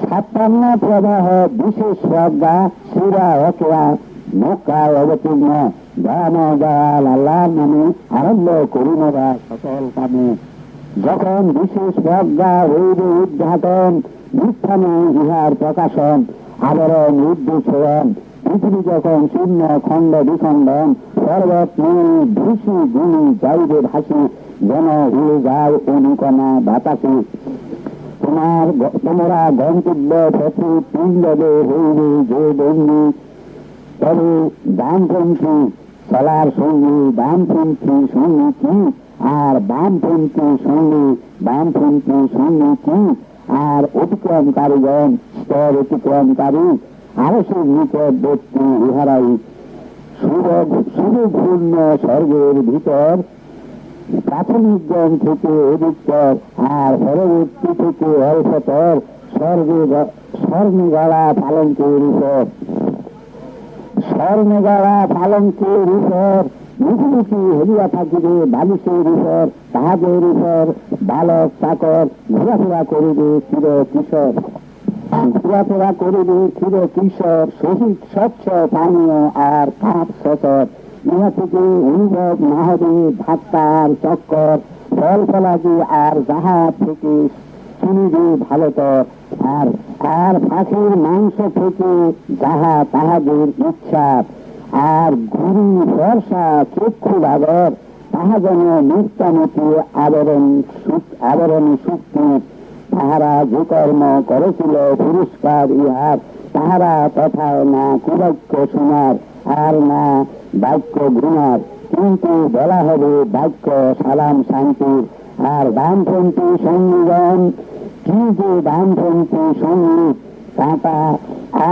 ছাপ্পান্ন প্রবাহ বিশেষ প্রজ্ঞা শিরা অকেয়া মক্কায় অবতীর্ণ। দয়াম দয়াল আল্লাহর নামে আরম্ভ করুণরা সকল কামে। যখন বিশেষ প্রজ্ঞা হইবে উদ্ঘাটন মিথ্যানে ইহার প্রকাশন, আবরণ, উদ্দেশ্যন। পৃথিবী যখন শূন্য, খণ্ড বিখণ্ডন পর্বত নিয়ে ভূষি গুণি যাইবে ভাসি যেন উড়ে যায় অনুকণা বাতাসে তোমার তোমরা গন্তব্য পথে পিণ্ডবে হইবে যে বন্দি তবে বামপন্থী, চলার সঙ্গে বামপন্থী সঙ্গে কি? আর বামপন্থী সঙ্গে বামপন্থী সঙ্গে কি? আর অতিক্রমকারীগণ স্তর অতিক্রমকারী আরসের নিকটবর্তী ইহারাই সুরঘূর্ণ স্বর্গের ভিতর প্রাথমিক জ্ঞান থেকে অধিকতর আর পরবর্তী থেকে অল্পতর স্বর্গে স্বর্ণে গড়া পালঙ্কের উপর স্বর্ণে গড়া পালঙ্কের উপর মুখোমুখি হেলিয়া থাকিবে বালিশের উপর তাহাদের উপর বালক, চাকর, ঘোরাফেরা করিবে, চির কিশোর। ঘোরাফেরা করিবে, চির কিশোর শহীদ স্বচ্ছ, পানীয় আর কাপ সচর। ইহা থেকে অনুভব না হবে ধাক্কা চক্কর ফল ফলাদি আর জাহাজ থেকে শুনিবে ভালোতর আর আর পাখির মাংস থেকে যাহা তাহাদের ইচ্ছা, আর ঘুরি বর্ষা চক্ষু বাগর তাহা যেন নিত্যামতি আবরণ আবরণ শক্তি তাহারা যে কর্ম করেছিল পুরস্কার ইহার, তাহারা তথা না কুবাক্য সোনার, আর না বাক্য ঘুমার কিন্তু বলা হবে বাক্য সালাম শান্তির আর বামপন্থী সঙ্গীগণ কি যে বামপন্থী সংগীত কাঁটা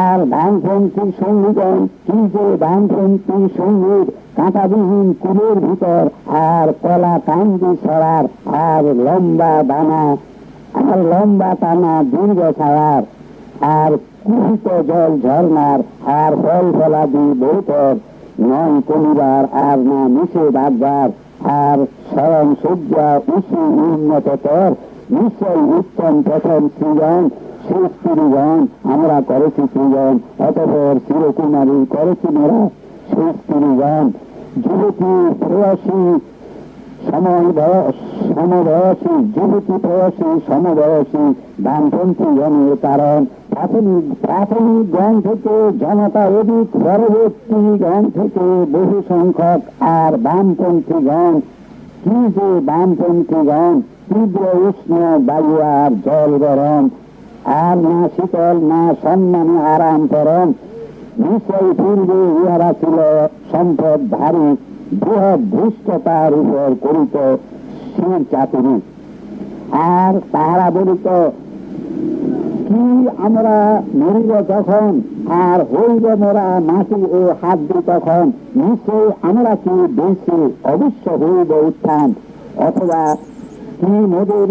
আর বামপন্থী সঙ্গীগণ কি যে বামপন্থী সংগীত কাঁটাবিহীন কুলের ভিতর। আর কলা কান্দি ছড়ার আর লম্বা দানা, আর লম্বা টানা দীর্ঘ ছায়ার। আর কুহিত জল ঝর্নার, আর ফল ফলাদি বৈঠক নয় কমিবার আর না মিশে বাগবার আর স্বয়ং সজ্জা উঁচু উন্নততর নিশ্চয় উত্তম প্রথম সৃজন শেষ সৃজন আমরা করেছি সৃজন, অতপর চিরকুমারী করেছি মেরা শেষ সৃজন যুবতী প্রয়াসী সমবয়সী যুবতী বয়সী সমবয়সী বামপন্থী গণের কারণ। প্রাথমিক প্রাথমিক গণ থেকে জনতা অধিক, পরবর্তী গণ থেকে বহু সংখ্যক আর বামপন্থী গণ কি যে বামপন্থী গণ তীব্র উষ্ণ বায়ু আর জল গরম, আর না শীতল, না সম্মানে আরাম পরম, নিশ্চয় পূর্বে ইহারা ছিল সম্পদ ধারী বৃহৎ ধৃষ্টতার উপর করিত শির চাতুরি। আর তাহারা বলিত, কি আমরা মরিব তখন আর হইব মোরা মাটি ও হাত দি তখন? নিশ্চয় আমরা কি বেশি অবশ্য হইব উত্থান? অথবা কি মোদের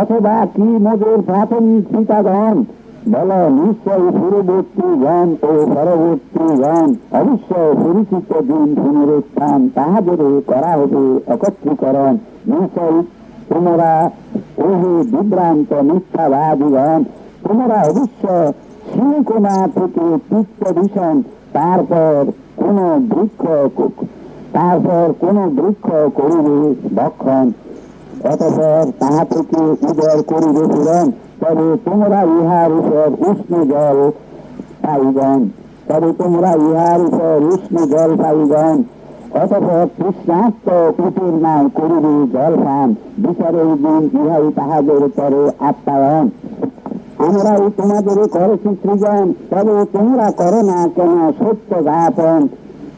অথবা কি মোদের প্রাথমিক পিতাগণ বল নিশ্চয় পূর্ববর্তী গণ ও পরবর্তী গণ অবশ্য পরিচিত দিন পুনরুত্থান তাহাদের করা হবে একত্রীকরণ। নিশ্চয় তোমরা ওহে বিভ্রান্ত মিথ্যাবাদীগণ, তোমরা অবশ্য সিংকোনা থেকে পিত্ত ভীষণ, তারপর কোন বৃক্ষ তারপর কোন বৃক্ষ করিবে ভক্ষণ অতপর তাহা থেকে উদর করিবে পূরণ তবে তোমরা ইহার উপর উষ্ণ জল পাইগণ তবে তোমরা ইহার উপর উষ্ণ জল পাইগণ অতপর তৃষ্ণার্ত কুটির নাই করিবে জল পান। বিচারের দিন ইহাই তাহাদের পরে আপ্যায়ন। আমরাই তোমাদের করেছি সৃজন তবে তোমরা করো না কেন সত্য গাপন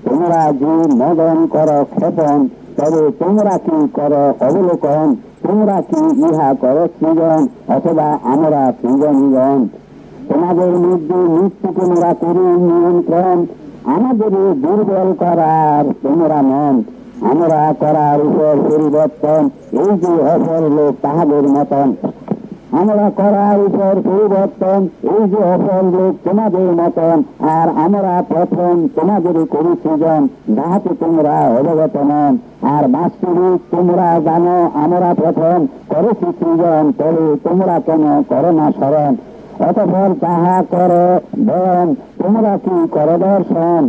তোমরা যে মদন কর ক্ষেপণ। তবে তোমরা কি কর অবলোকন? তোমরা কি ইহা কর সৃজন অথবা আমরা সৃজনীগণ? তোমাদের মধ্যে মৃত্যু তোমরা করি নিয়ন্ত্রণ। আমাদের দুর্বল করার তোমরা মন আমরা করার উপর পরিবর্তন। এই যে অসল লোক তাহাদের মতন। আমরা করার উপর পরিবর্তন, এই যে অপর লোক তোমাদের মতন, আর আমরা প্রথম তোমাদের করি সৃজন যাহাতে তোমরা অবগত নন। আর বাস্তবিক তোমরা জানো, আমরা প্রথম করেছি সৃজন তবে তোমরা কেন করো না স্মরণ অতপর যাহা করে বয়ন তোমরা কি কর দর্শন?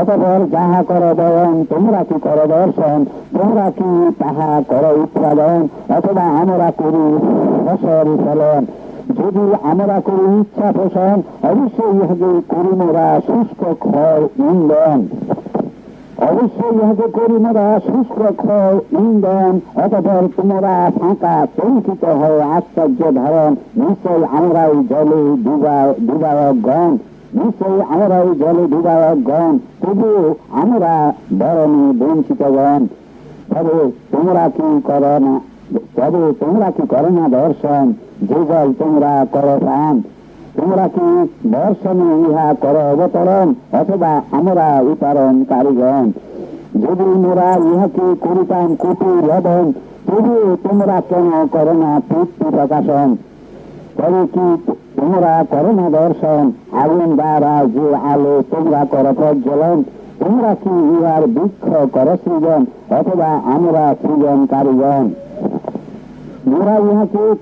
অতপর যাহা কর বয়ন তোমরা কি কর দর্শন? তোমরা কি তাহা কর উৎপাদন? অথবা আমরা করি ফসল ফলন। যদি আমরা করি ইচ্ছা পোষণ, অবশ্যই ইহাকে করি মোরা শুষ্ক ক্ষয় ইন্ধন। অবশ্যই ইহাকে করি মোরা শুষ্ক ক্ষয় ইন্ধন, অতপর তোমরা ফাঁকা চঞ্চিত হয় আশ্চর্য ধারণ। নিশ্চয় আমরা জলে ডুবা ডুবায়ক গণ নিশ্চয়ই আমরা এই জলে ডুবায়ক গণ তবু আমরা বরণে বঞ্চিত গণ তবে তোমরা কি করো না, তবে তোমরা কি করো না দর্শন? যে জল তোমরা করো পান তোমরা কি দর্শনে ইহা করো অবতরণ, অথবা আমরা উতারণ কারিগণ যদি মোরা ইহাকে করিতাম কুটু লবণ তবু তোমরা কেন করো না তৃপ্তি প্রকাশন? তবে কি তোমরা করো না দর্শন আগুন দ্বারা যে আলো তোমরা করো প্রজ্বলন তোমরা কি ইহার বৃক্ষ কর সৃজন, অথবা আমরা সৃজন কারিগণ মোরা ইহাকে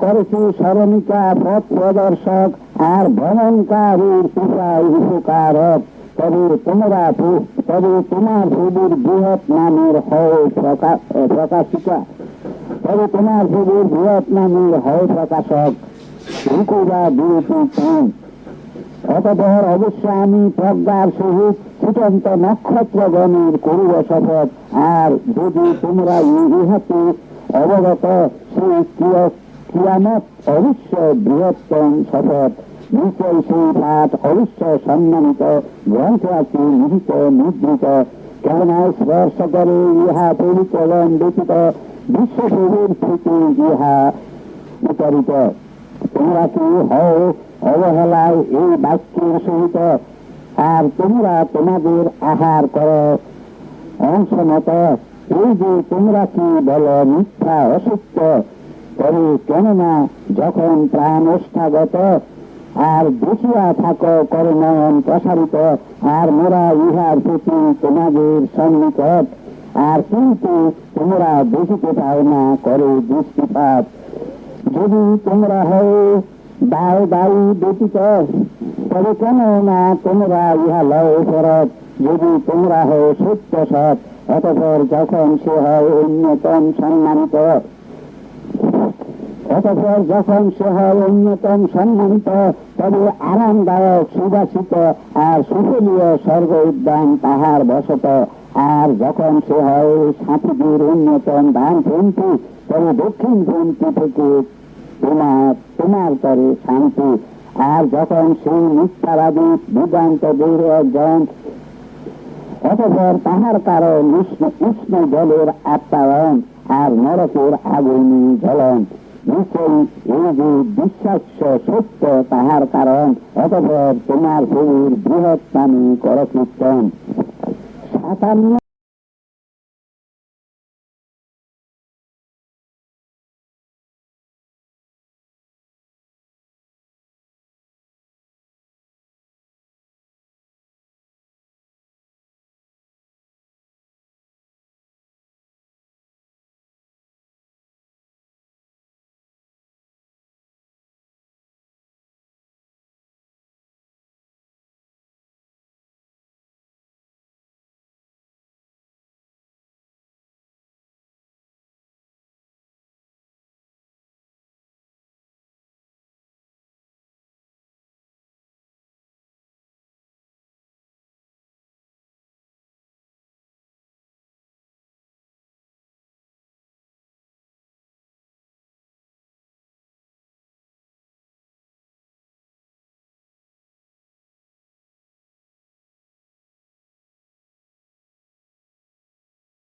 স্মরণিকা পথ প্রদর্শক আর ভ্রমণকারীর উপায় উপকারক, তবে তোমরা তবে তোমার প্রভুর বৃহৎ নামের হয় প্রকা- প্রকাশিকা। তবে তোমার প্রভুর বৃহৎ নামের হয় প্রকাশক। হুকুরা বিরতি তুমি অতপর অবশ্য আমি প্রজ্ঞার সহিত ছুটন্ত নক্ষত্রগণের করিব শপথ, আর যদি তোমরা ইহাতে অবগত সেই কিয়- কিয়ামত অবশ্য বৃহত্তম শপথ, নিশ্চয় সেই পাঠ অবশ্য সম্মানিত গ্রন্থ আছে লিখিত মুদ্রিত, কেননা স্পর্শ করে ইহা পরিচলন ব্যতীত বিশ্বপ্রভুর থেকে ইহা বিতরিত। তোমরা কি হও, অবহেলায় এই বাক্যের সহিত, আর তোমরা তোমাদের আহার করো। অংশ মত এই যে তোমরা কি বলো মিথ্যা অসত্য, তবে কেননা যখন প্রাণ ওষ্ঠাগত আর দেখিয়া থাকো নয়ন প্রসারিত, আর মোরা ইহার প্রতি তোমাদের সন্নিকট, আর কিন্তু তোমরা দেখিতে পাও না করে দৃষ্টিপাত যদি তোমরা হও, দাও দায়ী ব্যতীত তবে কেন না তোমরা ইহা লও ফরত? যদি তোমরা হও সত্য সৎ, অতপর যখন সে হয় অন্যতম সম্মানিত। অতপর যখন সে হয় অন্যতম সম্মানিত, তবে আরামদায়ক, সুবাসিত আর সুফলীয় স্বর্গ উদ্যান তাহার বসত। আর যখন সে হয় সাঁতিদের অন্যতম দান পন্থী তবে দক্ষিণ পন্থী থেকে তোমার তোমার তরে শান্তি। আর যখন সেই মিথ্যাবাদী বিভ্রান্তদের একজন, অতপর তাহার কারণ উষ্ণ উষ্ণ জলের আপ্যায়ন আর নরকের আগুনি জ্বলন। নিশ্চয়ই এই যে বিশ্বাস্য সত্য তাহার কারণ, অতপর তোমার প্রভুর বৃহৎ নামে কর সাতান্ন